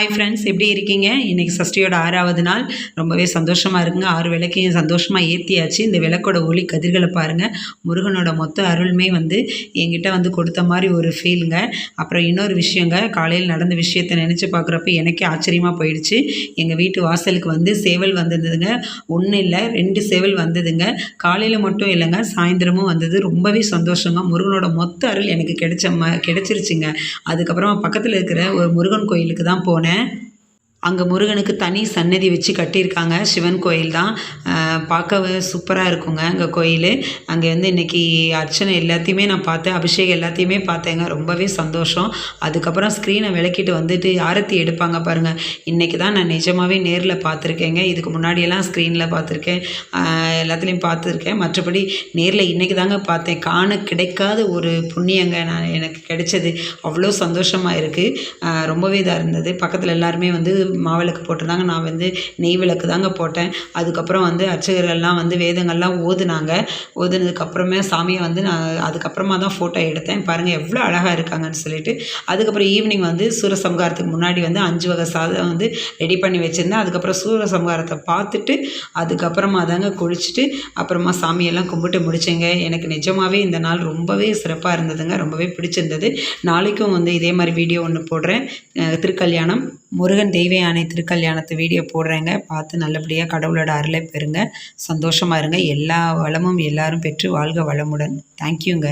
Hi friends எப்படி இருக்கீங்க? இன்றைக்கி சஷ்டியோட ஆறாவது நாள். ரொம்பவே சந்தோஷமாக இருக்குங்க. ஆறு விளக்கையும் சந்தோஷமாக ஏற்றியாச்சு இந்த விளக்கோட ஒளி கதிர்களை பாருங்கள் முருகனோட மொத்த அருளுமே வந்து என்கிட்ட வந்து கொடுத்த மாதிரி ஒரு ஃபீலுங்க அப்புறம் இன்னொரு விஷயங்க காலையில் நடந்த விஷயத்தை நினச்சி பார்க்குறப்ப எனக்கே ஆச்சரியமாக போயிடுச்சு. எங்கள் வீட்டு வாசலுக்கு வந்து சேவல் வந்திருந்ததுங்க ஒன்றும் இல்லை ரெண்டு சேவல் வந்ததுங்க. காலையில் மட்டும் இல்லைங்க சாயந்தரமும் வந்தது. ரொம்பவே சந்தோஷங்க. முருகனோட மொத்த அருள் எனக்கு கிடைச்ச ம கிடைச்சிருச்சுங்க. அதுக்கப்புறமா பக்கத்தில் இருக்கிற ஒரு முருகன் கோயிலுக்கு தான் போனேன். né? அங்கே முருகனுக்கு தனி சன்னதி வச்சு கட்டியிருக்காங்க. சிவன் கோயில் தான். பார்க்கவே சூப்பராக இருக்குங்க அங்கே கோயில். அங்கே வந்து இன்றைக்கி அர்ச்சனை எல்லாத்தையுமே நான் பார்த்தேன். அபிஷேகம் எல்லாத்தையுமே பார்த்தேங்க. ரொம்பவே சந்தோஷம். அதுக்கப்புறம் ஸ்க்ரீனை விளக்கிட்டு வந்துட்டு ஆரத்தி எடுப்பாங்க பாருங்கள் இன்றைக்கி தான் நான் நிஜமாகவே நேரில் பார்த்துருக்கேங்க. இதுக்கு முன்னாடியெல்லாம் ஸ்க்ரீனில் பார்த்துருக்கேன். எல்லாத்துலேயும் பார்த்துருக்கேன். மற்றபடி நேரில் இன்றைக்கி தாங்க பார்த்தேன். காண கிடைக்காத ஒரு புண்ணியங்க நான் எனக்கு கிடைச்சது. அவ்வளோ சந்தோஷமாக இருக்குது ரொம்பவே இதாக இருந்தது. பக்கத்தில் எல்லாருமே வந்து மாவிளக்கு போட்டிருந்தாங்க. நான் வந்து நெய் விளக்கு தாங்க போட்டேன். அதுக்கப்புறம் வந்து அர்ச்சகர்கள்லாம் வந்து வேதங்கள்லாம் ஓதுனாங்க. ஓதுனதுக்கப்புறமே சாமியை வந்து நான் அதுக்கப்புறமா தான் ஃபோட்டோ எடுத்தேன். பாருங்கள் எவ்வளோ அழகாக இருக்காங்கன்னு சொல்லிட்டு. அதுக்கப்புறம் ஈவினிங் வந்து சூரசம்காரத்துக்கு முன்னாடி வந்து அஞ்சு வகை சாதம் வந்து ரெடி பண்ணி வச்சுருந்தேன். அதுக்கப்புறம் சூரசம்காரத்தை பார்த்துட்டு அதுக்கப்புறமா தாங்க குளிச்சுட்டு அப்புறமா சாமியெல்லாம் கும்பிட்டு முடிச்சேங்க. எனக்கு நிஜமாகவே இந்த நாள் ரொம்பவே சிறப்பாக இருந்ததுங்க. ரொம்பவே பிடிச்சிருந்தது. நாளைக்கும் வந்து இதே மாதிரி வீடியோ ஒன்று போடுறேன். திருக்கல்யாணம். முருகன் தெய்வ யானை திருக்கல்யாணத்து வீடியோ போடுறேங்க. பார்த்து நல்லபடியாக கடவுளோட அருளை பெறுங்க. சந்தோஷமாக இருங்க. எல்லா வளமும் எல்லாரும் பெற்று வாழ்க வளமுடன். தேங்க்யூங்க